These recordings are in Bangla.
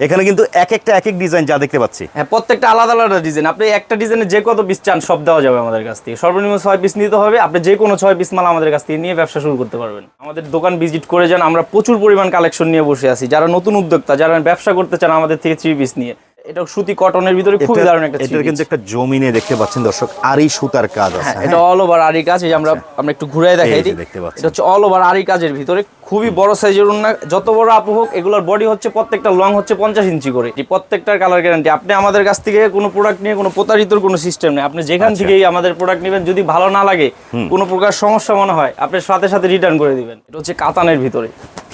এখানে কিন্তু এক একটা, এক এক ডিজাইন যা দেখতে পাচ্ছি। হ্যাঁ প্রত্যেকটা আলাদা আলাদা ডিজাইন আপনি একটা ডিজাইনে যে কত পিস চান, সব দেওয়া যাবে আমাদের কাছ থেকে। সর্বনিম্ন ছয় পিস নিতে হবে। আপনি যে কোনো ছয় পিস মাল আমাদের কাছ থেকে নিয়ে ব্যবসা শুরু করতে পারবেন। আমাদের দোকান ভিজিট করে যান। আমরা প্রচুর পরিমাণ কালেকশন নিয়ে বসে আছি। যারা নতুন উদ্যোক্তা, যারা ব্যবসা করতে চান আমাদের থেকে থ্রি পিস নিয়ে। এটা সুতি কটনের ভিতরে খুবই দারুণ একটা three কিন্তু একটা জমিনে দেখতে পাচ্ছেন দর্শক আরই সুতার কাজ আছে হ্যাঁ হ্যাঁ? এটা অল ওভার আরি কাজ এই যে আমরা আমরা একটু ঘুরে দেখাই দিই। দেখতে পাচ্ছেন। এটা হচ্ছে অল ওভার আরি কাজের ভিতরে খুবই বড় সাইজের উন্না যত বড় আপু হোক এগুলোর বডি হচ্ছে প্রত্যেকটা লং হচ্ছে পঞ্চাশ ইঞ্চি করে। প্রত্যেকটার কালার গ্যারান্টি আপনি আমাদের কাছ থেকে কোনো প্রোডাক্ট নিয়ে কোনো প্রতারিতর কোনো সিস্টেম নেই। আপনি যেখান আচ্ছা। থেকেই আমাদের প্রোডাক্ট নেবেন যদি ভালো না লাগে কোনো প্রকার সমস্যা মনে হয় আপনি সাথে সাথে রিটার্ন করে দিবেন। এটা হচ্ছে কাতানের ভিতরে।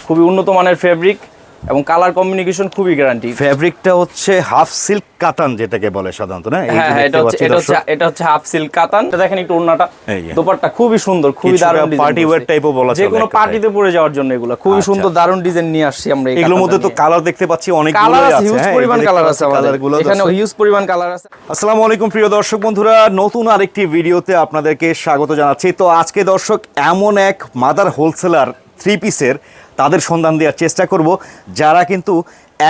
খুবই উন্নত মানের ফেব্রিক এবং কালার কমিউনিকেশন খুবই গ্যারান্টি ফ্যাব্রিকটা হচ্ছে হাফ সিল্ক কাতান যেটাকে বলে সাধারণত না? এই হ্যাঁ হ্যাঁ এটা হচ্ছে এটা হচ্ছে এটা হচ্ছে হাফ সিল্ক কাতান। এটা দেখেন একটু ওন্নাটা এই দোপাট্টা খুবই সুন্দর খুবই দারুণ ডিজাইন party wear type ও বলা যে চলে কোনো পার্টিতে পরে যাওয়ার জন্য এগুলো। খুবই আচ্ছা। সুন্দর দারুণ ডিজাইন নিয়ে আসছি আমরা এগুলোর মধ্যে তো কালার দেখতে পাচ্ছি অনেক। কালার আছে হিউজ হ্যাঁ, পরিমাণ কালার আছে আমাদের। এখানে হিউজ পরিমাণ কালার আছে। আসসালামু আলাইকুম প্রিয় দর্শক বন্ধুরা। নতুন আরেকটি ভিডিওতে আপনাদেরকে স্বাগত জানাচ্ছি। তো আজকে দর্শক এমন এক মাদার হোলসেলার থ্রি পিসের তাদের সন্ধান দেওয়ার চেষ্টা করব, যারা কিন্তু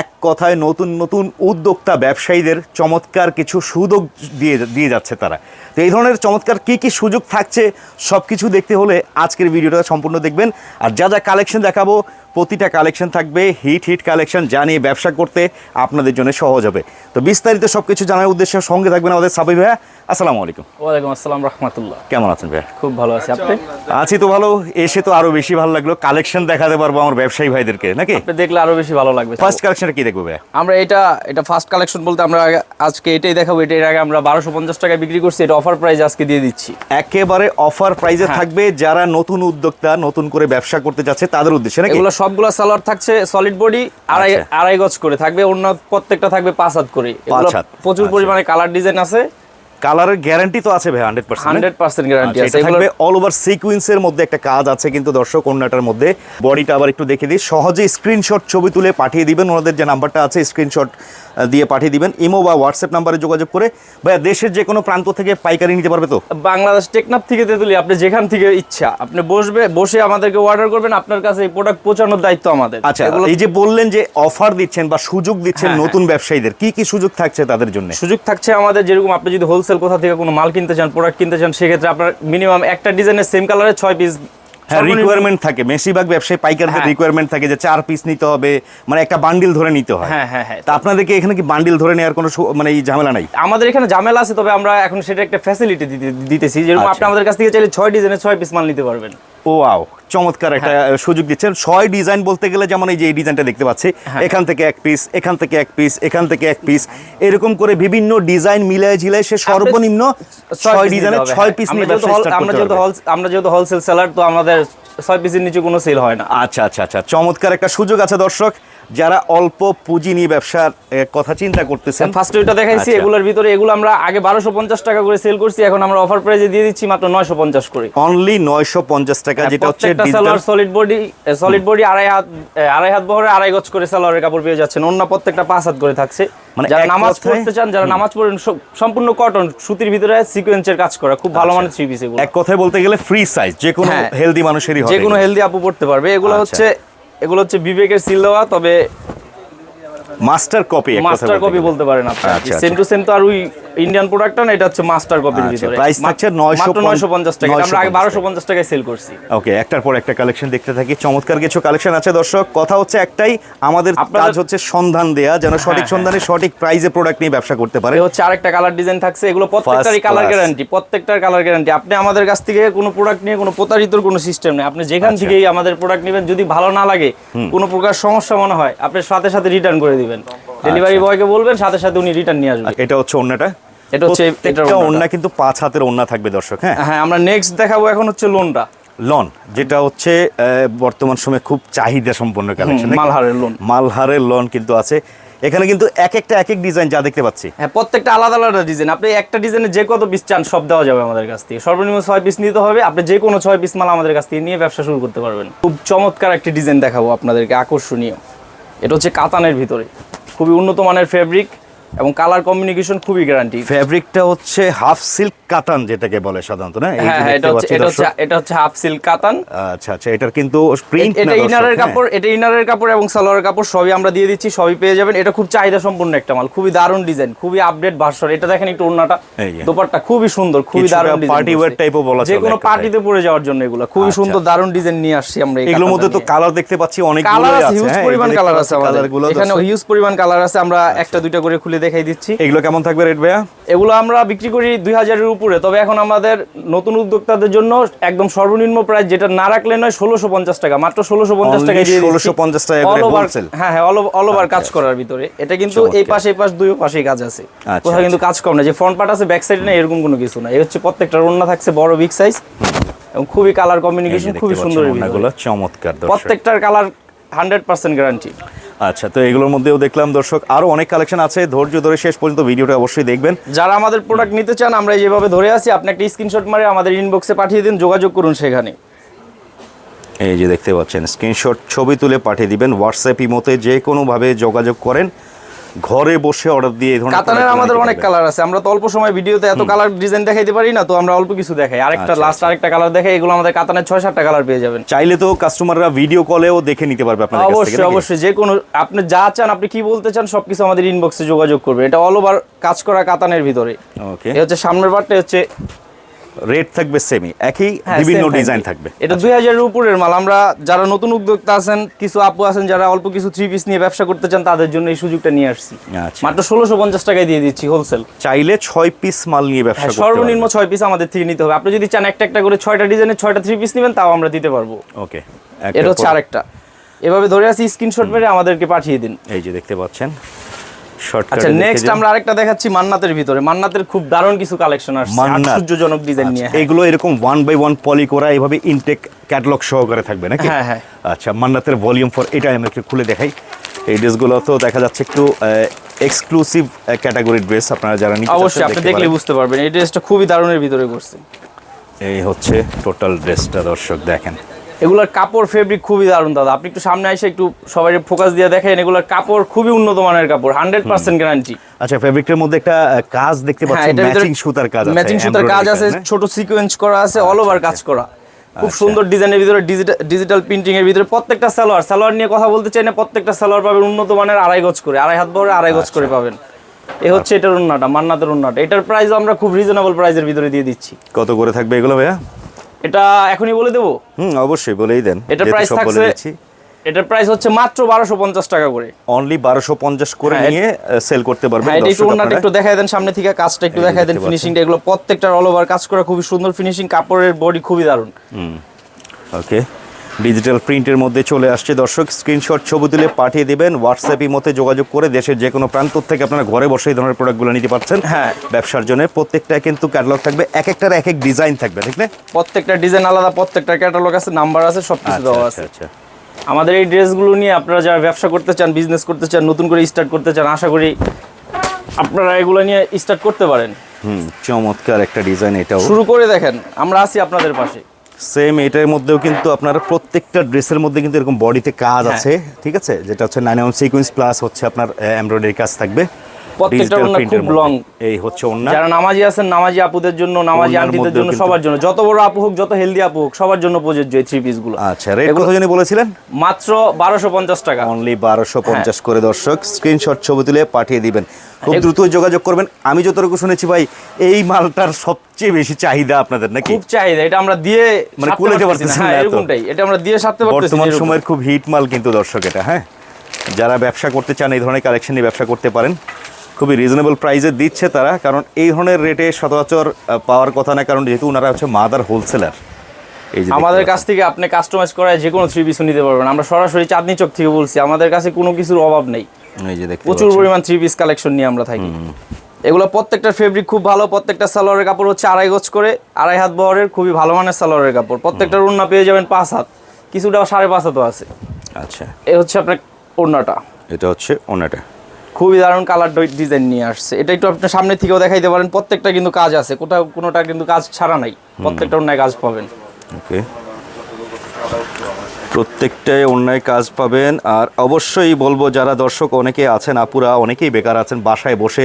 এক কথায় নতুন নতুন উদ্যোক্তা ব্যবসায়ীদের চমৎকার কিছু সুযোগ দিয়ে দিয়ে যাচ্ছে তারা। তো এই ধরনের চমৎকার কি কি সুযোগ থাকছে সব কিছু দেখতে হলে আজকের ভিডিওটা সম্পূর্ণ দেখবেন। আর যা যা কালেকশন দেখাবো প্রতিটা কালেকশন থাকবে হিট হিট কালেকশন যা নিয়ে ব্যবসা করতে আপনাদের জন্য সহজ হবে। তো বিস্তারিত সব কিছু জানার উদ্দেশ্যে সঙ্গে থাকবেন আমাদের সাবি ভাইয়া। আসসালামু আলাইকুম। ওয়ালাইকুম আসসালাম রহমতুল্লাহ। কেমন আছেন ভাইয়া? খুব ভালো আছে। আপনি? আছি তো ভালো। এসে তো আরও বেশি ভালো লাগল। কালেকশন দেখাতে পারব আমার ব্যবসায়ী ভাইদেরকে নাকি? আপনি দেখলে আরও বেশি ভালো লাগবে। ফার্স্ট কালেকশনটা কি দেখব ভাইয়া? আমরা এটা এটা ফার্স্ট কালেকশন বলতে আমরা আজকে এটাই দেখাবো। এটার আগে আমরা বারোশো পঞ্চাশ টাকায় বিক্রি করছি। এটা অফার প্রাইস আজকে দিয়ে দিচ্ছি। একেবারে অফার প্রাইজে হ্যাঁ। থাকবে যারা নতুন উদ্যোক্তা নতুন করে ব্যবসা করতে যাচ্ছে তাদের উদ্দেশ্যে নাকি? এগুলো সবগুলো সালোয়ার থাকছে সলিড বডি আড়াই আচ্ছা। আড়াই গজ করে। থাকবে অন্য প্রত্যেকটা থাকবে পাঁচ হাত করে। প্রচুর আচ্ছা। পরিমাণে কালার ডিজাইন আছে। কালারের গ্যারান্টি তো আছে ভাই hundred percent hundred percent guarantee আছে। থাকবে অল ওভার সিকুয়েন্সের মধ্যে একটা কাজ আছে কিন্তু দর্শক অন্যটার মধ্যে। বডিটা আবার একটু দেখে দিই। সহজে স্ক্রিনশট ছবি তুলে পাঠিয়ে দিবেন। ওনাদের যে নাম্বারটা আছে স্ক্রিনশট দিয়ে পাঠিয়ে দিবেন। ইমো বা হোয়াটসঅ্যাপ নাম্বারে যোগাযোগ করে। ভাইয়া দেশের যে কোনো প্রান্ত থেকে পাইকারি নিতে পারবে তো? বাংলাদেশ টেকনাফ থেকে তেতুলি আপনি যেখান থেকে ইচ্ছা আপনি বসবে বসে আমাদেরকে অর্ডার করবেন আপনার কাছে এই প্রোডাক্ট পৌঁছানোর দায়িত্ব আমাদের। আচ্ছা এই যে বললেন যে অফার দিচ্ছেন বা সুযোগ দিচ্ছেন হ্যাঁ, নতুন ব্যবসায়ীদের কি কি সুযোগ থাকছে তাদের জন্য? সুযোগ থাকছে আমাদের যেরকম আপনি যদি হোলসেল কোথা থেকে কোনো মাল কিনতে চান প্রোডাক্ট কিনতে চান সেক্ষেত্রে আপনার মিনিমাম একটা ডিজাইনের সেম কালারের ছয় পিস হ্যাঁ রিকোয়ারমেন্ট থাকে। বেশিরভাগ ব্যবসায়ী পাইকারদের হ্যাঁ। রিকোয়ারমেন্ট থাকে যে চার পিস নিতে হবে মানে একটা বান্ডিল ধরে নিতে হয়। হ্যাঁ হ্যাঁ হ্যাঁ। তা আপনাদেরকে এখানে কি বান্ডিল ধরে নেওয়ার কোনো মানে এই ঝামেলা নাই? আমাদের এখানে ঝামেলা আছে তবে আমরা এখন সেটা একটা ফ্যাসিলিটি দিতেছি। যেরকম আচ্ছা। আপনি আমাদের কাছ থেকে চাইলে ছয় ডিজাইনের ছয় পিস মাল নিতে পারবেন। ও আও চমৎকার একটা হ্যাঁ। সুযোগ দিচ্ছেন ছয় ডিজাইন বলতে গেলে যেমন এই যে এই ডিজাইনটা দেখতে পাচ্ছি হ্যাঁ। এখান থেকে এক পিস এখান থেকে এক পিস এখান থেকে এক পিস এরকম করে বিভিন্ন ডিজাইন মিলায় ঝিলায় সে সর্বনিম্ন ছয় ডিজাইনে ডিজাইনের ছয় হ্যাঁ। পিস নিয়ে হল- start আমরা যেহেতু। হল- আমরা যেহেতু হোলসেল সেলার তো আমাদের ছয় পিসের নিচে কোনো সেল হয় না আচ্ছা আচ্ছা আচ্ছা চমৎকার একটা সুযোগ আছে দর্শক যারা অল্প পুঁজি নিয়ে ব্যবসার কথা চিন্তা করতেছেন। ফার্স্ট ওইটা দেখাইছি আচ্ছা। এগুলোর ভিতরে এগুলো আমরা আগে বারোশো পঞ্চাশ টাকা করে সেল করছি এখন আমরা অফার প্রাইজে দিয়ে দিচ্ছি মাত্র নয়শো পঞ্চাশ করে। অনলি নয়শো পঞ্চাশ টাকা যেটা হচ্ছে সলিড বডি সলিড বডি আড়াই হাত আড়াই হাত বহরে আড়াই গজ করে সালোয়ারের কাপড় পেয়ে যাচ্ছেন। অন্য প্রত্যেকটা পাঁচ হাত করে থাকছে। মানে যারা নামাজ পড়তে চান যারা নামাজ পড়েন সম্পূর্ণ কটন সুতির ভিতরে সিকোয়েন্সের কাজ করা খুব ভালো মানের থ্রি পিস এগুলো। এক কথায় বলতে গেলে ফ্রি সাইজ যে কোনো হ্যাঁ। হেলদি মানুষেরই হবে। যে কোনো হেলদি আপু পড়তে পারবে। এগুলো আচ্ছা। হচ্ছে এগুলো হচ্ছে বিবেকের সিল দেওয়া তবে মাস্টার কপি মাস্টার কপি বলতে পারেন আপনি সেম টু সেম তো আর ওই ইন্ডিয়ান প্রোডাক্টটা না এটা হচ্ছে মাস্টার কপির আচ্ছা, ভিতরে। price থাকছে 950 নয়শো পঞ্চাশ টাকা আমরা আগে 950 বারোশো পঞ্চাশ টাকায় সেল করছি। ওকে একটার পর একটা কালেকশন দেখতে থাকি। চমৎকার কিছু কালেকশন আছে দর্শক। কথা হচ্ছে একটাই আমাদের কাজ হচ্ছে সন্ধান দেয়া যেন সঠিক হ্যাঁ, সন্ধানে সঠিক প্রাইজে প্রোডাক্ট নিয়ে ব্যবসা করতে পারে। হচ্ছে আরেকটা কালার ডিজাইন থাকছে এগুলো প্রত্যেকটারই কালার গ্যারান্টি প্রত্যেকটার কালার গ্যারান্টি আপনি আমাদের কাছ থেকে কোনো প্রোডাক্ট নিয়ে কোনো প্রতারিতর কোনো সিস্টেম নেই। আপনি যেখান আচ্ছা। থেকেই আমাদের প্রোডাক্ট নেবেন যদি ভালো না লাগে কোনো প্রকার সমস্যা মনে হয় আপনি সাথে সাথে রিটার্ন করে দিবেন। ডেলিভারি আচ্ছা। বয়কে বলবেন সাথে সাথে উনি রিটার্ন নিয়ে আসবেন। এটা হচ্ছে অন্যটা। এটা হচ্ছে ওড়নাটা। ওড়না কিন্তু পাঁচ হাতের ওড়না থাকবে দর্শক হ্যাঁ? হ্যাঁ আমরা নেক্সট দেখাবো এখন হচ্ছে লোনটা লন যেটা হচ্ছে বর্তমান সময়ে খুব চাহিদা সম্পন্ন কালেকশন মালহারের লোন মালহারের লন কিন্তু আছে। এখানে কিন্তু এক একটা এক এক ডিজাইন যা দেখতে পাচ্ছি। হ্যাঁ প্রত্যেকটা আলাদা আলাদা ডিজাইন আপনি একটা ডিজাইনে যে কত পিস চান সব দেওয়া যাবে আমাদের কাছ থেকে। সর্বনিম্ন ছয় পিস নিতে হবে। আপনি যে কোনো ছয় পিস মাল আমাদের কাছ থেকে নিয়ে ব্যবসা শুরু করতে পারবেন। খুব চমৎকার একটি ডিজাইন দেখাবো আপনাদেরকে আকর্ষণীয়। এটা হচ্ছে কাতানের ভিতরে। খুবই উন্নত মানের ফেব্রিক এবং কালার কমিউনিকেশন খুবই গ্যারান্টি ফ্যাব্রিকটা হচ্ছে হাফ সিল্ক কাতান যেটাকে বলে সাধারণত না? এই হ্যাঁ হ্যাঁ এটা হচ্ছে এটা হচ্ছে এটা হচ্ছে হাফ সিল্ক কাতান। আচ্ছা আচ্ছা এটার কিন্তু প্রিন্ট এটা ইনারের কাপড় এটা ইনারের কাপড় এবং সালোয়ারের কাপড় সবই আমরা দিয়ে দিচ্ছি সবই পেয়ে যাবেন। এটা খুব চাহিদা সম্পন্ন একটা মাল খুবই দারুণ ডিজাইন খুবই আপডেট ভার্সন এটা দেখেন একটু ওন্নাটা দোপাট্টা খুবই সুন্দর খুবই দারুণ ডিজাইন party wear type ও বলা যে চলে কোনো পার্টিতে পরে যাওয়ার জন্য এগুলো খুবই আচ্ছা। সুন্দর দারুণ ডিজাইন নিয়ে আসছি আমরা এগুলোর মধ্যে তো কালার দেখতে পাচ্ছি অনেক কালার আছে হিউজ পরিমাণ কালার আছে আমাদের। এখানে হিউজ পরিমাণ কালার আছে আমরা একটা দুইটা করে খুলে দেখাই দিচ্ছি। এগুলো কেমন থাকবে রেট ভাইয়া? এগুলো আমরা বিক্রি করি দুই হাজারের উপরে তবে এখন আমাদের নতুন উদ্যোক্তাদের জন্য একদম সর্বনিম্ন প্রাইস যেটা না রাখলে নয় ষোলোশো পঞ্চাশ টাকা মাত্র ষোলোশো পঞ্চাশ টাকা দিয়ে 1650 টাকা? হ্যাঁ হ্যাঁ অল ওভার কাজ করার ভিতরে। এটা কিন্তু এই পাশে এই পাশ দুই পাশেই কাজ আছে। আচ্ছা, কোথাও কিন্তু কাজ কম না। যে ফ্রন্ট পার্ট আছে ব্যাক সাইড না এরকম কোনো কিছু না এই হচ্ছে প্রত্যেকটা রন্না থাকছে বড় বিগ সাইজ এবং খুবই কালার দেখতে খুবই সুন্দর চমৎকার প্রত্যেকটার কালার হান্ড্রেড পার্সেন্ট গ্যারান্টি আচ্ছা তো এগুলোর মধ্যেও দেখলাম দর্শক, আরও অনেক কালেকশন আছে। ধৈর্য ধরে শেষ পর্যন্ত ভিডিওটা অবশ্যই দেখবেন। যারা আমাদের প্রোডাক্ট নিতে চান, আমরা যেভাবে ধরে আছি, আপনি একটা স্ক্রিনশট মারে আমাদের ইনবক্সে পাঠিয়ে দিন, যোগাযোগ করুন সেখানে। এই যে দেখতে পাচ্ছেন স্ক্রিনশট ছবি তুলে পাঠিয়ে দিবেন। হোয়াটসঅ্যাপ ইমোতে যে কোনোভাবে যোগাযোগ করেন ঘরে বসে অর্ডার দিয়ে এই ধরনের কাতানের আমাদের অনেক কালার আছে। আমরা তো অল্প সময় ভিডিওতে এত কালার ডিজাইন দেখাইতে পারি না তো আমরা অল্প কিছু দেখাই। আরেকটা আচ্ছা, লাস্ট আরেকটা কালার দেখাই এগুলো আমাদের কাতানের ছয় সাতটা কালার পেয়ে যাবেন। চাইলে তো কাস্টমাররা ভিডিও কলেও দেখে নিতে পারবে আপনাদের কাছ থেকে অবশ্যই অবশ্যই। যে কোনো আপনি যা চান আপনি কি বলতে চান সবকিছু আমাদের ইনবক্সে যোগাযোগ করবে। এটা অল ওভার কাজ করা কাতানের ভিতরে। ওকে এই হচ্ছে সামনের পার্টটা হচ্ছে রেট থাকবে সেমি একই হ্যাঁ, বিভিন্ন ডিজাইন থাকবে। এটা দুই হাজারের উপরের মাল। আমরা যারা নতুন উদ্যোক্তা আছেন কিছু আপু আছেন যারা অল্প কিছু থ্রি পিস নিয়ে ব্যবসা করতে চান তাদের জন্য এই সুযোগটা নিয়ে আসছি। আচ্ছা। মাত্র ষোলোশো পঞ্চাশ টাকায় দিয়ে দিচ্ছি হোলসেল চাইলে ছয় পিস মাল নিয়ে ব্যবসা হ্যাঁ সর্বনিম্ন ছয় পিস আমাদের থেকে নিতে হবে। আপনি যদি চান একটা একটা করে ছয়টা ডিজাইনের ছয়টা থ্রি পিস নেবেন তাও আমরা দিতে পারব। ওকে। এটা হচ্ছে আরেকটা। এভাবে ধরে আসি স্ক্রিনশট মেরে আমাদেরকে পাঠিয়ে দিন। এই যে দেখতে পাচ্ছেন। আচ্ছা নেক্সট আমরা আরেকটা দেখাচ্ছি মান্নাতের ভিতরে। মান্নাতের খুব দারুণ কিছু কালেকশন আসছে। আশ্চর্যজনক ডিজাইন নিয়ে হ্যাঁ। এগুলো এরকম ওয়ান বাই ওয়ান পলি করা এভাবে ইনটেক ক্যাটালগ সহকারে থাকবে নাকি? হ্যাঁ, হ্যাঁ। আচ্ছা মান্নাতের ভলিউম ফর এটা আমি একটু খুলে দেখাই। এই ড্রেসগুলো তো দেখা যাচ্ছে একটু এক্সক্লুসিভ ক্যাটাগরির ড্রেস আপনারা যারা নিতে অবশ্যই আপনি দেখলে বুঝতে পারবেন। এই ড্রেসটা খুবই দারুণের ভিতরে করছে। এই হচ্ছে টোটাল ড্রেসটা দর্শক দেখেন। এগুলোর কাপড় ফেব্রিক খুবই দারুণ দাদা। আপনি একটু সামনে এসে একটু সবাই ফোকাস দিয়ে দেখেন এগুলোর কাপড় খুবই উন্নত মানের কাপড় হান্ড্রেড পার্সেন্ট গ্যারান্টি আচ্ছা ফেব্রিকের মধ্যে একটা কাজ দেখতে হ্যাঁ পাচ্ছি ম্যাচিং সুতার কাজ আছে ম্যাচিং সুতার কাজ আছে ছোট সিকোয়েন্স করা আছে অল ওভার কাজ করা। খুব আচ্ছা। সুন্দর ডিজাইনের ভিতরে ডিজিটাল প্রিন্টিং এর ভিতরে প্রত্যেকটা সালোয়ার সালোয়ার নিয়ে কথা বলতে চাই না প্রত্যেকটা সালোয়ার পাবেন উন্নত মানের আড়াই গজ করে আড়াই হাত বহরে আড়াই গজ করে আচ্ছা। পাবেন। এ হচ্ছে এটার উন্নাটা মান্নাতের উন্নাটা এটার প্রাইস আমরা খুব রিজনেবল প্রাইসের ভিতরে দিয়ে দিচ্ছি। কত করে থাকবে এগুলো ভাইয়া? এটা এখনই বলে দেবো? হুম অবশ্যই বলেই দেন। এটা প্রাইস থাকছে এটার প্রাইস হচ্ছে মাত্র বারোশো পঞ্চাশ টাকা করে। অনলি বারোশো পঞ্চাশ করে হ্যাঁ, নিয়ে সেল করতে পারবেন হ্যাঁ এটা একটু ওনাটা একটু দেখাই দেন সামনে থেকে কাজটা একটু দেখায় দেখাই দেন ফিনিশিং ফিনিশিংটা এগুলো প্রত্যেকটার অল ওভার কাজ করা খুবই সুন্দর ফিনিশিং কাপড়ের বডি খুবই দারুণ। ওকে ডিজিটাল প্রিন্টের মধ্যে চলে আসছে। দর্শক স্ক্রিনশট ছবি তুলে পাঠিয়ে দেবেন। হোয়াটসঅ্যাপ মতে যোগাযোগ করে দেশের যে কোনো প্রান্ত থেকে আপনারা ঘরে বসে এই ধরনের প্রোডাক্টগুলো নিতে পারছেন। হ্যাঁ। ব্যবসার জন্য প্রত্যেকটা কিন্তু ক্যাটালগ থাকবে। এক একটার এক এক ডিজাইন থাকবে ঠিক না প্রত্যেকটা ডিজাইন আলাদা প্রত্যেকটা ক্যাটালগ আছে নাম্বার আছে সব কিছু আচ্ছা দেওয়া আচ্ছা আছে। আচ্ছা আমাদের এই ড্রেসগুলো নিয়ে আপনারা যারা ব্যবসা করতে চান বিজনেস করতে চান নতুন করে স্টার্ট করতে চান আশা করি আপনারা এগুলো নিয়ে স্টার্ট করতে পারেন। হুম চমৎকার একটা ডিজাইন এটাও। শুরু করে দেখেন আমরা আছি আপনাদের পাশে। সেম এটার মধ্যেও কিন্তু আপনার প্রত্যেকটা ড্রেসের মধ্যে কিন্তু এরকম বডিতে কাজ হ্যাঁ। আছে ঠিক আছে যেটা হচ্ছে নাইন এম সিকুয়েন্স প্লাস হচ্ছে আপনার এমব্রয়ডারি কাজ থাকবে প্রত্যেকটা ওড়না খুব long। এই হচ্ছে যারা নামাজি আছেন নামাজি আপুদের জন্য নামাজি আন্টিদের জন্য সবার জন্য। যত বড় আপু হোক যত হেলদি আপু হোক সবার জন্য প্রযোজ্য এই থ্রি পিসগুলো আচ্ছা রেট কত জানি বলেছিলেন? মাত্র বারোশো পঞ্চাশ টাকা। অনলি বারোশো পঞ্চাশ হ্যাঁ। করে দর্শক। স্ক্রিনশট ছবি তুলে পাঠিয়ে দিবেন। খুব দ্রুত যোগাযোগ করবেন। আমি যতটুকু শুনেছি ভাই এই মালটার সবচেয়ে বেশি চাহিদা আপনাদের নাকি? খুব চাহিদা। এটা আমরা দিয়ে মানে কুলাতে পারতেছি না। হ্যাঁ। এরকমটাই। এটা আমরা দিয়ে সারতে পারতেছি বর্তমান সময়ের খুব হিট মাল কিন্তু দর্শক এটা হ্যাঁ? যারা ব্যবসা করতে চান এই ধরনের কালেকশন নিয়ে ব্যবসা করতে পারেন। খুবই রিজনেবল প্রাইসে দিচ্ছে তারা কারণ এই ধরনের রেটে সচরাচর পাওয়ার কথা না কারণ যেহেতু ওনারা হচ্ছে মাদার হোলসেলার এই যে আমাদের কাছ থেকে আপনি কাস্টমাইজ করায় যে কোনো থ্রি পিসও নিতে পারবেন। আমরা সরাসরি চাঁদনি চক থেকে বলছি আমাদের কাছে কোনো কিছুর অভাব নেই। প্রচুর পরিমাণ থ্রি পিস কালেকশন নিয়ে আমরা থাকি। এগুলো প্রত্যেকটা ফেব্রিক খুব ভালো প্রত্যেকটা সালোয়ারের কাপড় হচ্ছে আড়াই গজ করে আড়াই হাত বহরের খুবই ভালো মানের সালোয়ারের কাপড়। প্রত্যেকটা ওড়না পেয়ে যাবেন পাঁচ হাত। কিছুটা সাড়ে পাঁচ হাতও আছে। আচ্ছা। এ হচ্ছে আপনার ওড়নাটা। এটা হচ্ছে ওনাটা খুবই দারুণ কালার ডিজাইন নিয়ে আসছে। এটা একটু আপনার সামনে থেকেও দেখাইতে পারেন প্রত্যেকটা কিন্তু কাজ আছে। কোথাও কোনোটা কিন্তু কাজ ছাড়া নাই। প্রত্যেকটা অন্যায় কাজ পাবেন। ওকে। প্রত্যেকটাই অন্যায় কাজ পাবেন। আর অবশ্যই বলব যারা দর্শক অনেকে আছেন আপুরা অনেকেই বেকার আছেন বাসায় বসে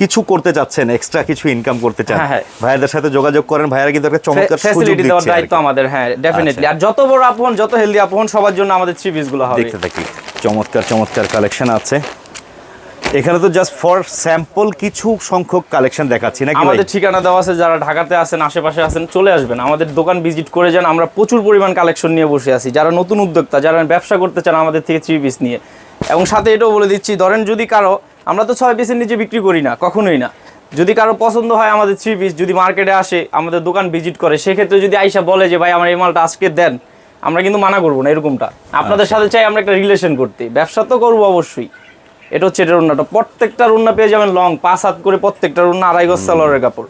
কিছু করতে চাচ্ছেন এক্সট্রা কিছু ইনকাম করতে চান। হ্যাঁ, হ্যাঁ। ভাইয়াদের সাথে যোগাযোগ করেন ভাইয়ারা কিন্তু একটা চমৎকার সুযোগ দেওয়ার দায়িত্ব আমাদের হ্যাঁ ডেফিনেটলি আর যত বড় আপন যত হেলদি আপন সবার জন্য আমাদের থ্রি পিসগুলো হবে। দেখতে থাকি। চমৎকার চমৎকার কালেকশন আছে। এখানে তো জাস্ট ফর স্যাম্পল কিছু সংখ্যক কালেকশন দেখাচ্ছি নাকি আমাদের ঠিকানা দেওয়া আছে যারা ঢাকাতে আছেন আশেপাশে আছেন চলে আসবেন। আমাদের দোকান ভিজিট করে যান আমরা প্রচুর পরিমাণ কালেকশন নিয়ে বসে আছি। যারা নতুন উদ্যোক্তা যারা ব্যবসা করতে চান আমাদের থেকে থ্রি পিস নিয়ে। এবং সাথে এটাও বলে দিচ্ছি ধরেন যদি কারও আমরা তো ছয় পিসের নিচে বিক্রি করি না কখনোই না। যদি কারও পছন্দ হয় আমাদের থ্রি পিস যদি মার্কেটে আসে আমাদের দোকান ভিজিট করে সেক্ষেত্রে যদি আইসা বলে যে ভাই আমার এই মালটা আজকে দেন আমরা কিন্তু মানা করব না এরকমটা। আপনাদের সাথে চাই আমরা একটা রিলেশন করতে। ব্যবসা তো করব অবশ্যই। এটা হচ্ছে এটার উন্নাটা প্রত্যেকটা উন্না পেয়ে যাবেন লং পাঁচ হাত করে প্রত্যেকটা উন্না আড়াই গজ সালোয়ারের কাপড়।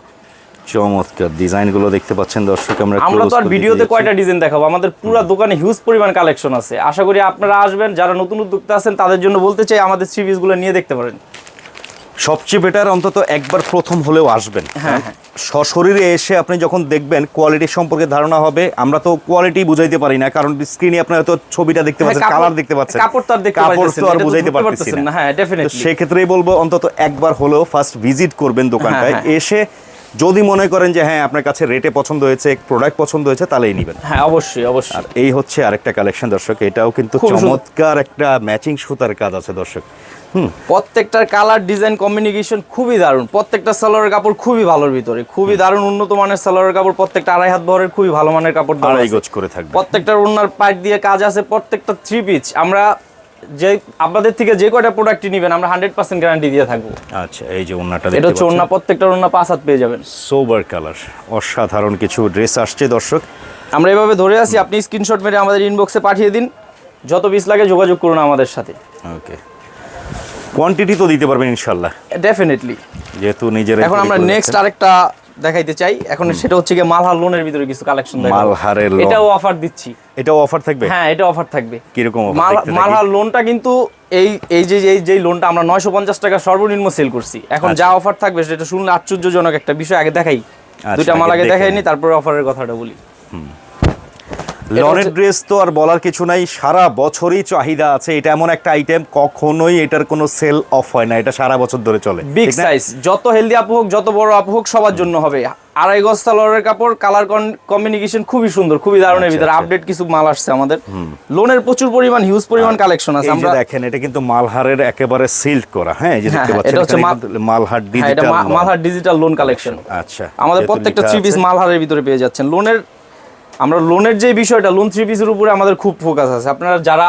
চমৎকার ডিজাইনগুলো দেখতে পাচ্ছেন দর্শক আমরা আমরা তো আর ভিডিওতে কয়টা ডিজাইন দেখাবো? আমাদের পুরো দোকানে হিউজ পরিমাণ কালেকশন আছে। আশা করি আপনারা আসবেন যারা নতুন উদ্যোক্তা আছেন তাদের জন্য বলতে চাই আমাদের থ্রি গুলো নিয়ে দেখতে পারেন। সবচেয়ে বেটার অন্তত একবার প্রথম হলেও আসবেন। হ্যাঁ, হ্যাঁ। সশরীরে এসে আপনি যখন দেখবেন কোয়ালিটি সম্পর্কে ধারণা হবে আমরা তো কোয়ালিটি বুঝাইতে পারি না কারণ স্ক্রিনে আপনারা তো ছবিটা দেখতে পাচ্ছেন হ্যাঁ, কালার দেখতে পাচ্ছেন কাপড় তো আর দেখতে কাপড় তো আর বুঝাইতে পারতেছেন না হ্যাঁ, ডেফিনেটলি। সেক্ষেত্রেই বলব অন্তত একবার হলেও ফার্স্ট ভিজিট করবেন দোকানটায় হ্যাঁ, হ্যাঁ। এসে যদি মনে করেন যে হ্যাঁ আপনার কাছে রেটে পছন্দ হয়েছে প্রোডাক্ট পছন্দ হয়েছে তাহলেই নেবেন। হ্যাঁ অবশ্যই অবশ্যই। আর এই হচ্ছে আরেকটা কালেকশন দর্শক এটাও কিন্তু। চমৎকার একটা ম্যাচিং সুতার কাজ আছে দর্শক। হুম। প্রত্যেকটার কালার ডিজাইন কমিউনিকেশন খুবই দারুণ। প্রত্যেকটা সালোয়ারের কাপড় খুবই ভালোর ভিতরে। খুবই দারুণ উন্নত মানের সালোয়ারের কাপড় প্রত্যেকটা আড়াই হাত ভরের খুবই ভালো মানের কাপড় আড়াই। গজ করে থাকবে। প্রত্যেকটার ওনার পাইট দিয়ে কাজ আছে প্রত্যেকটা থ্রি পিচ আমরা যে আপনাদের থেকে যে কয়টা প্রোডাক্টই নেবেন আমরা হান্ড্রেড পার্সেন্ট গ্যারান্টি দিয়ে থাকব। আচ্ছা এই যে ওন্নাটা এটা দেখতে হচ্ছে ওনা প্রত্যেকটা ওনা পাঁচ হাত পেয়ে যাবেন। সোবার কালার অসাধারণ কিছু ড্রেস আসছে দর্শক। আমরা এভাবে ধরে আছি আপনি স্ক্রিনশট মেরে আমাদের ইনবক্সে পাঠিয়ে দিন। যত পিস লাগে যোগাযোগ করুন আমাদের সাথে। ওকে কোয়ান্টিটি তো দিতে পারবেন ইনশাল্লাহ ডেফিনেটলি যেহেতু নিজের এখন আমরা নেক্সট আরেকটা দেখাইতে চাই। এখন সেটা হচ্ছে মালহার লোনের ভিতরে কিছু কালেকশন মালহারের এটাও অফার দিচ্ছি। এটাও অফার থাকবে? হ্যাঁ এটা অফার থাকবে। কীরকম? মালহার লোনটা কিন্তু এই এই যে এই যে লোনটা আমরা নয়শো পঞ্চাশ টাকা সর্বনিম্ন সেল করছি। এখন যা অফার থাকবে সেটা শুনলে আশ্চর্যজনক একটা বিষয়। আগে দেখাই। দুইটা মাল আচ্ছা, আগে দেখাইনি তারপরে অফারের কথাটা বলি। লনের হচ্ছে- ড্রেস তো আর বলার কিছু নাই সারা বছরই চাহিদা আছে এটা এমন একটা আইটেম কখনোই এটার কোনো সেল অফ হয় না এটা সারা বছর ধরে চলে। বিগ সাইজ যত হেলদি আপু হোক যত বড় আপু হোক সবার জন্য হবে। আড়াই গজ সালোয়ারের কাপড় কালার কমিউনিকেশন খুবই সুন্দর খুবই দারুণের আচ্ছা, ভিতরে। আচ্ছা। আপডেট কিছু মাল আসছে আমাদের। লোনের প্রচুর পরিমাণ হিউজ পরিমাণ কালেকশন আছে। আমরা দেখেন এটা কিন্তু মালহারের একেবারে সিল্ড করা হ্যাঁ এই যে হ্যাঁ, দেখতে হ্যাঁ, পাচ্ছেন এটা হচ্ছে মাল- মালহার হ্যাঁ digital Malhar digital lawn collection আচ্ছা আমাদের প্রত্যেকটা থ্রি পিস মালহারের ভিতরে পেয়ে যাচ্ছেন। লোনের আমরা লোনের যে বিষয়টা লোন থ্রি পিসের উপরে আমাদের খুব ফোকাস আছে। আপনারা যারা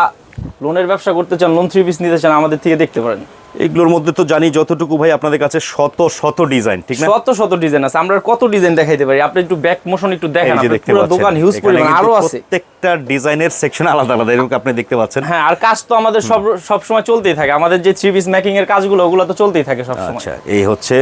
লোনের ব্যবসা করতে চান লোন থ্রি পিস নিতে চান আমাদের থেকে দেখতে পারেন। এগুলোর মধ্যে তো জানি যতটুকু ভাই আপনাদের কাছে শত শত ডিজাইন ঠিক না? শত শত ডিজাইন আছে। আমরা কত ডিজাইন দেখাইতে পারি? আপনি একটু ব্যাক মোশন একটু দেখেন পুরো দোকান হিউজ করি পরিমাণ আরও আছে। প্রত্যেকটা ডিজাইনের সেকশন আলাদা আলাদা এরকম আপনি দেখতে পাচ্ছেন? হ্যাঁ আর কাজ তো আমাদের সব সব সময় চলতেই থাকে। আমাদের যে থ্রি পিস মেকিং এর কাজগুলো ওগুলো তো চলতেই থাকে সব সময়। আচ্ছা এই হচ্ছে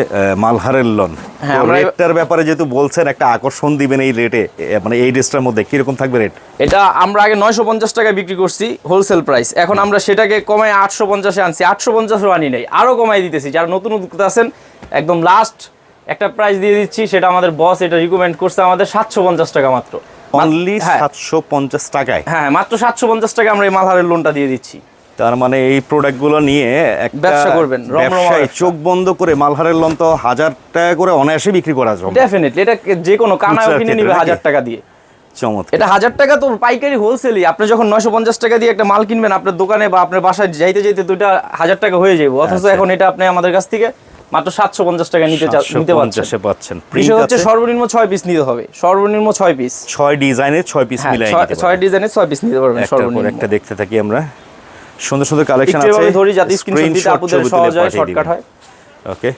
মালহারের লন হ্যাঁ, রেটটার ব্যাপারে যেহেতু বলছেন একটা আকর্ষণ দিবেন এই রেটে মানে এই ড্রেসটার মধ্যে কীরকম থাকবে রেট এটা আমরা আগে নয়শো পঞ্চাশ টাকা বিক্রি করছি হোলসেল প্রাইস এখন আমরা সেটাকে কমায় আটশো পঞ্চাশে আনছি। আটশো পঞ্চাশও আনি নাই আরও কমাই দিতেছি। যারা নতুন উদ্যোক্তা আছেন একদম লাস্ট একটা প্রাইস দিয়ে দিচ্ছি সেটা আমাদের বস এটা রিকমেন্ড করছে আমাদের সাতশো পঞ্চাশ টাকা মাত্র। অনলি হ্যাঁ। সাতশো পঞ্চাশ টাকায়। হ্যাঁ মাত্র সাতশো পঞ্চাশ টাকা আমরা এই মালহারের লোনটা দিয়ে দিচ্ছি। তার মানে এই প্রোডাক্টগুলো নিয়ে ব্যবসা করবেন, চোখ বন্ধ করে মালহারের লন তো হাজার টাকা করে অনায়াসে বিক্রি করা সম্ভব। ডেফিনেটলি এটা যে কোনো কানায় কিনে নিবে হাজার টাকা দিয়ে। চমৎকার। এটা হাজার টাকা তো পাইকারি হোলসেলই আপনি যখন নয়শো পঞ্চাশ টাকা দিয়ে একটা মাল কিনবেন আপনার দোকানে বা আপনার বাসায় যাইতে যাইতে দুইটা হাজার টাকা হয়ে যাবে অথচ আচ্ছা। এখন এটা আপনি আমাদের কাছ থেকে মাত্র সাতশো পঞ্চাশ টাকা নিতে নিতে পারছেন। পাচ্ছেন। বিষয় প্রিন্ট হচ্ছে সর্বনিম্ন ছয় পিস নিতে হবে। সর্বনিম্ন ছয় পিস ছয় ডিজাইনের ছয় পিস হ্যাঁ মিলাই ছয়- নিতে ডিজাইনের ছয় পিস নিতে পারবেন সর্বনিম্ন। একটা দেখতে থাকি আমরা। সুন্দর সুন্দর কালেকশন আছে। এভাবে ধরি যাতে স্ক্রিনশট দিতে তুলে সহজ হয় শর্টকাট হয়। ওকে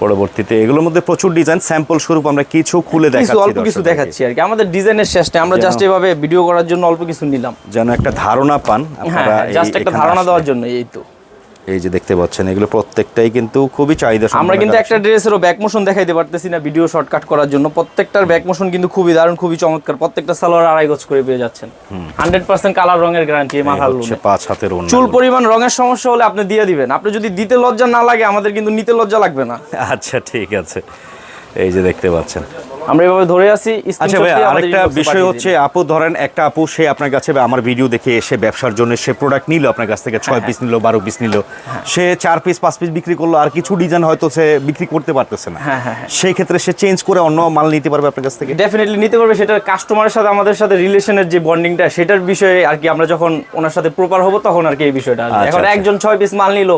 পরবর্তীতে এগুলোর মধ্যে প্রচুর ডিজাইন স্যাম্পল স্বরূপ আমরা কিছু খুলে দেখাচ্ছি অল্প কিছু দেখাচ্ছি আর কি। আমাদের ডিজাইনের শেষ নেই। আমরা জাস্ট এভাবে ভিডিও করার জন্য অল্প কিছু নিলাম। যেন একটা ধারণা পান হ্যাঁ আপনারা জাস্ট একটা ধারণা দেওয়ার জন্য এই তো। এই যে দেখতে পাচ্ছেন এগুলো প্রত্যেকটাই কিন্তু খুবই চাহিদা আমরা কিন্তু। একটা ড্রেসেরও ব্যাক মোশন দেখাইতে পারতেছি না ভিডিও শর্টকাট করার জন্য। প্রত্যেকটার ব্যাক মোশন কিন্তু খুবই দারুণ খুবই চমৎকার। প্রত্যেকটা সালোয়ার আড়াই গজ করে পেয়ে যাচ্ছেন। হান্ড্রেড পার্সেন্ট কালার রঙের গ্যারান্টি এই মাথার লোনে পাঁচ হাতের চুল পরিমাণ রঙের সমস্যা হলে আপনি দিয়ে দিবেন। আপনি যদি দিতে লজ্জা না লাগে আমাদের কিন্তু নিতে লজ্জা লাগবে না। আচ্ছা ঠিক আছে। এই যে দেখতে পাচ্ছেন। আমরা এভাবে ধরে আছি আচ্ছা ভাই আরেকটা বিষয় হচ্ছে আপু ধরেন একটা আপু সে আপনার কাছে আমার ভিডিও দেখে এসে ব্যবসার জন্য সে প্রোডাক্ট নিল আপনার কাছ থেকে হ্যাঁ, ছয় পিস নিল বারো পিস নিল। সে চার পিস পাঁচ পিস বিক্রি করল আর কিছু ডিজাইন হয়তো সে বিক্রি করতে পারতেছে না। হ্যাঁ, হ্যাঁ, হ্যাঁ। সেই ক্ষেত্রে সে চেঞ্জ করে অন্য মাল নিতে পারবে আপনার কাছ থেকে? ডেফিনেটলি নিতে পারবে সেটা কাস্টমারের সাথে আমাদের সাথে রিলেশনের যে বন্ডিংটা সেটার বিষয়ে আর কি আমরা যখন ওনার সাথে প্রপার হব তখন আর কি এই বিষয়টা আচ্ছা, এখন আচ্ছা। একজন ছয় পিস মাল নিল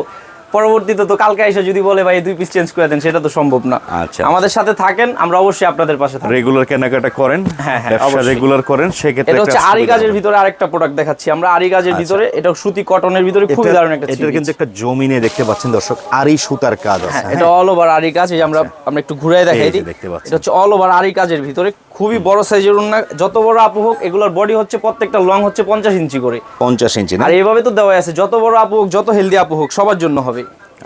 পরবর্তীতে তো কালকে এসে যদি বলে ভাই দুই পিস চেঞ্জ করে দেন সেটা তো সম্ভব না আচ্ছা। আমাদের সাথে থাকেন আমরা অবশ্যই আপনাদের পাশে থাকব রেগুলার কেনাকাটা করেন হ্যাঁ, হ্যাঁ, ব্যবসা অবশ্যই। রেগুলার করেন সেক্ষেত্রে এটা হচ্ছে আরি কাজের ভিতরে আরেকটা প্রোডাক্ট দেখাচ্ছি আমরা আরি কাজের আচ্ছা। ভিতরে এটা সুতি কটনের ভিতরে এটা- দারুণ একটা three কিন্তু একটা জমিনে দেখতে পাচ্ছেন দর্শক আরি সুতার কাজ আছে হ্যাঁ হ্যাঁ? এটা অল ওভার আরি কাজ এই যে আমরা আমরা একটু ঘুরে দেখাই দিই। এটা হচ্ছে অল ওভার আরি কাজের ভিতরে খুবই বড় সাইজের উন্না যত বড় আপু হোক এগুলোর বডি হচ্ছে প্রত্যেকটা লং হচ্ছে পঞ্চাশ ইঞ্চি করে। পঞ্চাশ ইঞ্চি আর এইভাবে তো দেওয়া আছে যত বড় আপু হোক যত হেলদি আপু হোক সবার জন্য হবে।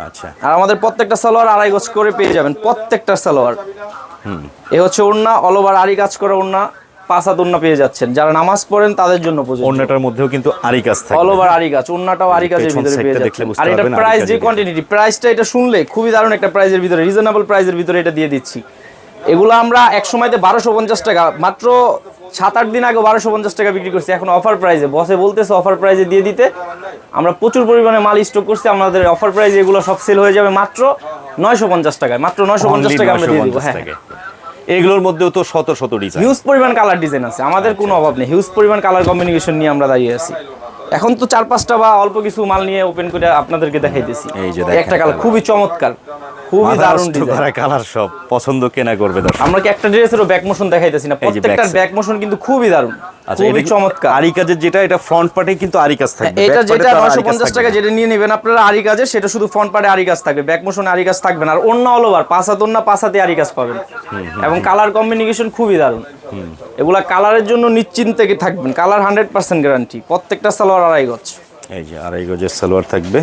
আচ্ছা। আর আমাদের প্রত্যেকটা সালোয়ার আড়াই গজ করে পেয়ে যাবেন প্রত্যেকটা সালোয়ার। এ হচ্ছে ওড়না অল ওভার আরি কাজ করা ওড়না পাঁচ হাত ওড়না পেয়ে যাচ্ছেন। যারা নামাজ পড়েন তাদের জন্য অন্যটার মধ্যেও কিন্তু আরি কাজ অল থাকবে ওভার আরি গাছ ওন্নাটাও আরি গাছের ভিতরে পেয়ে যাচ্ছেন। আর এটা প্রাইস যে কোয়ান্টিটি প্রাইসটা এটা শুনলে খুবই দারুণ একটা প্রাইজের ভিতরে রিজনেবল প্রাইজের ভিতরে এটা দিয়ে দিচ্ছি। এগুলো আমরা এক সময়তে বারোশো পঞ্চাশ টাকা মাত্র সাত আট দিন আগে বারোশো পঞ্চাশ টাকা বিক্রি করছি। এখন অফার প্রাইজে বসে বলতেছে অফার প্রাইজে দিয়ে দিতে। আমরা প্রচুর পরিমাণে মাল স্টক করছি আমাদের অফার প্রাইজে এগুলো সব সেল হয়ে যাবে মাত্র নয়শো পঞ্চাশ টাকায় মাত্র নয়শো পঞ্চাশ টাকা আমরা দিয়ে দিব হ্যাঁ। এগুলোর মধ্যেও তো শত শত ডিজাইন হিউজ পরিমাণ কালার ডিজাইন আছে আমাদের কোনো অভাব নেই। হিউজ পরিমাণ কালার কম্বিনেশন নিয়ে আমরা দাঁড়িয়ে আছি। এখন তো চার পাঁচটা বা অল্প কিছু মাল নিয়ে ওপেন করে আপনাদেরকে দেখাইতেছি। এই যে একটা কালার খুবই চমৎকার খুবই দারুণ কালার সব পছন্দ কেনা করবে আমরা কি একটা ড্রেসেরও ব্যাক মোশন দেখাইতেছি না? প্রত্যেকটার ব্যাক মোশন কিন্তু খুবই দারুণ আচ্ছা খুবই চমৎকার। আরি কাজের যেটা এটা ফ্রন্ট পার্টে কিন্তু আরি কাজ থাকবে। এটা যেটা টাকা নিয়ে নেবেন আপনারা আরি কাজে সেটা শুধু ফ্রন্ট পার্টে আরি কাজ থাকবে। ব্যাক মোশনে আরি কাজ থাকবে না। আর অন্য অল ওভার পাঁচ অন্য আরি কাজ পাবেন। এবং কালার কম্বিনেশন খুবই দারুণ। এগুলা কালারের জন্য নিশ্চিন্তে থাকবেন? Colour hundred percent guarantee. প্রত্যেকটা সালোয়ার আড়াই গজ। এই যে আড়াই গজের সালোয়ার থাকবে।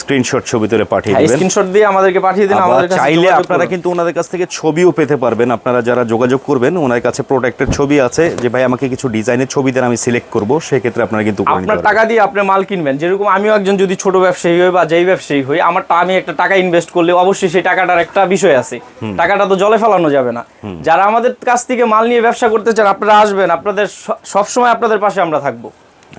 স্ক্রিনশট ছবি তুলে পাঠিয়ে হ্যাঁ দিবেন। স্ক্রিনশট দিয়ে আমাদেরকে পাঠিয়ে দিন আমাদের কাছে চাইলে আপনারা কিন্তু ওনাদের কাছ থেকে ছবিও পেতে পারবেন। আপনারা যারা যোগাযোগ করবেন ওনার কাছে প্রোডাক্টের ছবি আছে যে ভাই আমাকে কিছু ডিজাইনের ছবি দেন আমি সিলেক্ট করব। সেক্ষেত্রে আপনারা কিন্তু আপনার টাকা দিয়ে আপনি মাল কিনবেন। যেরকম আমিও একজন যদি ছোট ব্যবসায়ী হই বা যেই ব্যবসায়ী হই আমার আমি একটা টাকা ইনভেস্ট করলে অবশ্যই সেই টাকাটার একটা বিষয় আছে। টাকাটা তো জলে ফেলানো যাবে না। যারা আমাদের কাছ থেকে মাল নিয়ে ব্যবসা করতে চান আপনারা আসবেন। আপনাদের সব সময় আপনাদের পাশে আমরা থাকব।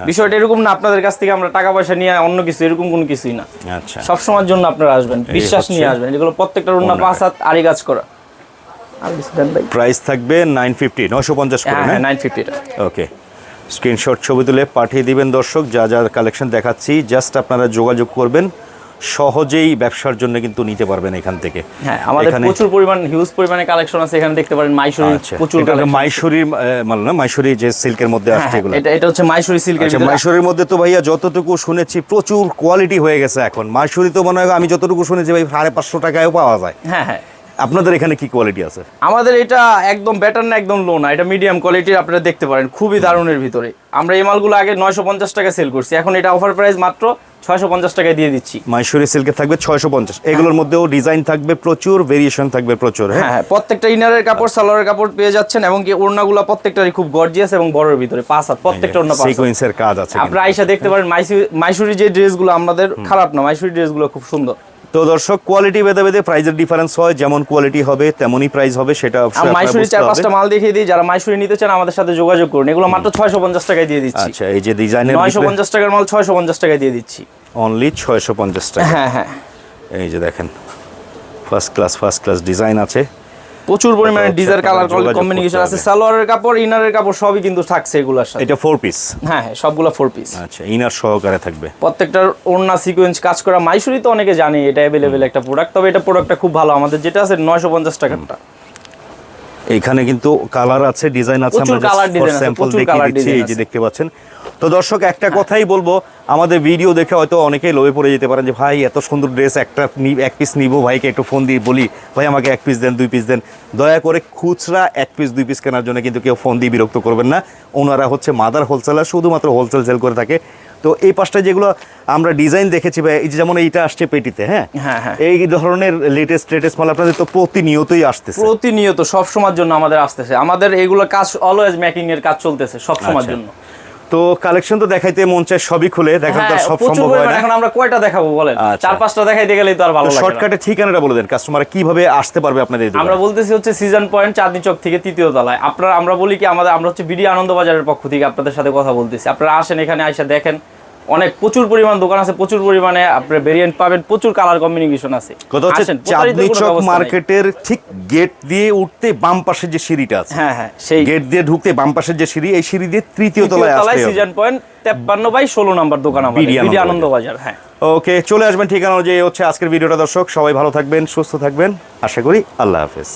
বিষয়টা এরকম না আপনাদের কাছ থেকে আমরা টাকা পয়সা নিয়ে অন্য কিছু এরকম কোনো কিছুই না। আচ্ছা। সব সময়ের জন্য আপনারা আসবেন বিশ্বাস নিয়ে আসবেন। এগুলো প্রত্যেকটা রুম না পাঁচ হাত আড়ি কাজ করা। প্রাইস থাকবে নাইন ফিফটি নশো পঞ্চাশ করে হ্যাঁ হ্যাঁ নাইন ফিফটি ওকে। স্ক্রিনশট ছবি তুলে পাঠিয়ে দিবেন দর্শক যা যা কালেকশন দেখাচ্ছি জাস্ট আপনারা যোগাযোগ করবেন। সহজেই ব্যবসার জন্য কিন্তু নিতে পারবেন এখান থেকে। হ্যাঁ আমাদের প্রচুর পরিমাণ হিউজ পরিমাণে কালেকশন আছে এখানে দেখতে পারেন মাইসুরি আচ্ছা প্রচুর আছে। মাল না? মাইসুরি যে সিল্কের মধ্যে হ্যাঁ, আসছে হ্যাঁ, এগুলো এটা এটা হচ্ছে মাইসুরি সিল্কের আচ্ছা মাইসুরির মধ্যে তো ভাইয়া যতটুকু শুনেছি প্রচুর কোয়ালিটি হয়ে গেছে এখন। মাইসুরি তো মনে হয় আমি যতটুকু শুনেছি ভাই সাড়ে পাঁচশো টাকায়ও পাওয়া যায়। হ্যাঁ হ্যাঁ। আপনাদের এখানে কি কোয়ালিটি আছে? আমাদের এটা একদম বেটার না একদম লো না। এটা মিডিয়াম কোয়ালিটির আপনারা দেখতে পারেন খুবই দারুণের ভিতরে। আমরা এই মালগুলো আগে নয়শো পঞ্চাশ টাকা সেল করছি। এখন এটা অফার প্রাইস মাত্র ছয়শো পঞ্চাশ টাকায় দিয়ে দিচ্ছি। মাইসুরি সিল্কে থাকবে ছয়শো পঞ্চাশ। এগুলোর মধ্যেও ডিজাইন থাকবে প্রচুর ভেরিয়েশন থাকবে প্রচুর হ্যাঁ? হ্যাঁ হ্যাঁ প্রত্যেকটা ইনারের কাপড় সালোয়ারের কাপড় পেয়ে যাচ্ছেন এবং কি ওড়নাগুলো প্রত্যেকটারই খুব গর্জিয়াস এবং বড়ের ভিতরে পাঁচ হাত প্রত্যেকটা ওড়না সিকোয়েন্সের কাজ আছে আপনারা আইসা দেখতে পারেন মাইসুরি যে ড্রেসগুলো আমাদের খারাপ না মাইসুরি ড্রেসগুলো খুব সুন্দর। তো দর্শক কোয়ালিটি ভেদে ভেদে প্রাইজের ডিফারেন্স হয় যেমন কোয়ালিটি হবে তেমনই প্রাইস হবে সেটা মাইসুরি চার পাঁচটা মাল দেখিয়ে দিই যারা মাইসুরি নিতে চান আমাদের সাথে যোগাযোগ করুন। এগুলো মাত্র ছয়শো পঞ্চাশ টাকায় দিয়ে দিচ্ছি। আচ্ছা এই যে ডিজাইনের নয়শো পঞ্চাশ টাকার মাল ছয়শো পঞ্চাশ টাকায় দিয়ে দিচ্ছি। অনলি ছয়শো পঞ্চাশ টাকা। হ্যাঁ হ্যাঁ। এই যে দেখেন first class first class design আছে। প্রচুর পরিমাণে ডিজার কালার কম্বিনেশন আছে। সালোয়ারের কাপড় ইনারের কাপড় সবই কিন্তু থাকছে এগুলোর সাথে। এটা ফোর পিস হ্যাঁ হ্যাঁ সবগুলো ফোর পিস আচ্ছা ইনার সহকারে থাকবে। প্রত্যেকটার ওড়না সিকোয়েন্স কাজ করা। মাইসুরি তো অনেকে জানে এটা অ্যাভেলেবেল একটা প্রোডাক্ট তবে এটা প্রোডাক্টটা খুব ভালো। আমাদের যেটা আছে নয়শো পঞ্চাশ টাকাটা এখানে কিন্তু কালার আছে ডিজাইন আছে আমরা আছে, স্যাম্পল দেখিয়ে দিচ্ছি এই যে দেখতে পাচ্ছেন। তো দর্শক একটা কথাই বলব আমাদের ভিডিও দেখে হয়তো অনেকেই লোভে পড়ে যেতে পারেন যে ভাই এত সুন্দর ড্রেস একটা এক পিস নিবো ভাইকে একটু ফোন দিয়ে বলি ভাই আমাকে এক পিস দেন দুই পিস দেন। দয়া করে খুচরা এক পিস দুই পিস কেনার জন্য কিন্তু কেউ ফোন দিয়ে বিরক্ত করবেন না। ওনারা হচ্ছে মাদার হোলসেলার শুধুমাত্র হোলসেল সেল করে থাকে। তো এই পাশটা যেগুলো আমরা ডিজাইন দেখেছি ভাই এই যে যেমন এইটা আসছে পেটিতে হ্যাঁ? হ্যাঁ, হ্যাঁ। এই ধরনের লেটেস্ট লেটেস্ট মাল আপনাদের তো প্রতিনিয়তই আসতেছে। প্রতিনিয়ত সব সময়ের জন্য আমাদের আসতেছে। আমাদের এগুলো কাজ অলওয়েজ মেকিং এর কাজ চলতেছে সব সময়ের আচ্ছা। জন্য। তো কালেকশন তো দেখাইতে মন চায় সবই খুলে দেখা তো হ্যাঁ, সব সম্ভব হয় না। এখন আমরা কয়টা দেখাবো বলেন? আচ্ছা। চার পাঁচটা দেখাইতে গেলেই তো আর ভালো লাগে শর্টকাটে ঠিকানাটা বলে দেন কাস্টমার কীভাবে আসতে পারবে আপনাদের? আমরা বলতেছি হচ্ছে সিজন পয়েন্ট চাঁদনি চক থেকে তৃতীয় তলায়। আপনারা আমরা বলি কি আমাদের আমরা হচ্ছে বিডি আনন্দ বাজারের পক্ষ থেকে আপনাদের সাথে কথা বলতেছি। আপনারা আসেন এখানে আইসা দেখেন। অনেক প্রচুর পরিমাণ দোকান আছে প্রচুর পরিমাণে আপনার ভেরিয়েন্ট পাবেন প্রচুর কালার কম্বিনেশন আছে। কথা হচ্ছে চাঁদনি চক মার্কেটের ঠিক গেট দিয়ে উঠতে বাম পাশের যে সিঁড়িটা আছে হ্যাঁ হ্যাঁ সেই গেট দিয়ে ঢুকতে বাম পাশের যে সিঁড়ি এই সিঁড়ি দিয়ে তৃতীয় তলায় আসতে হবে। সিজন পয়েন্ট তেপ্পান্ন বাই ষোলো নম্বর দোকান আমাদের বিডি আনন্দ বাজার। হ্যাঁ। ওকে চলে আসবেন ঠিকানা যে হচ্ছে আজকের ভিডিওটা দর্শক সবাই ভালো থাকবেন সুস্থ থাকবেন আশা করি আল্লাহ হাফেজ।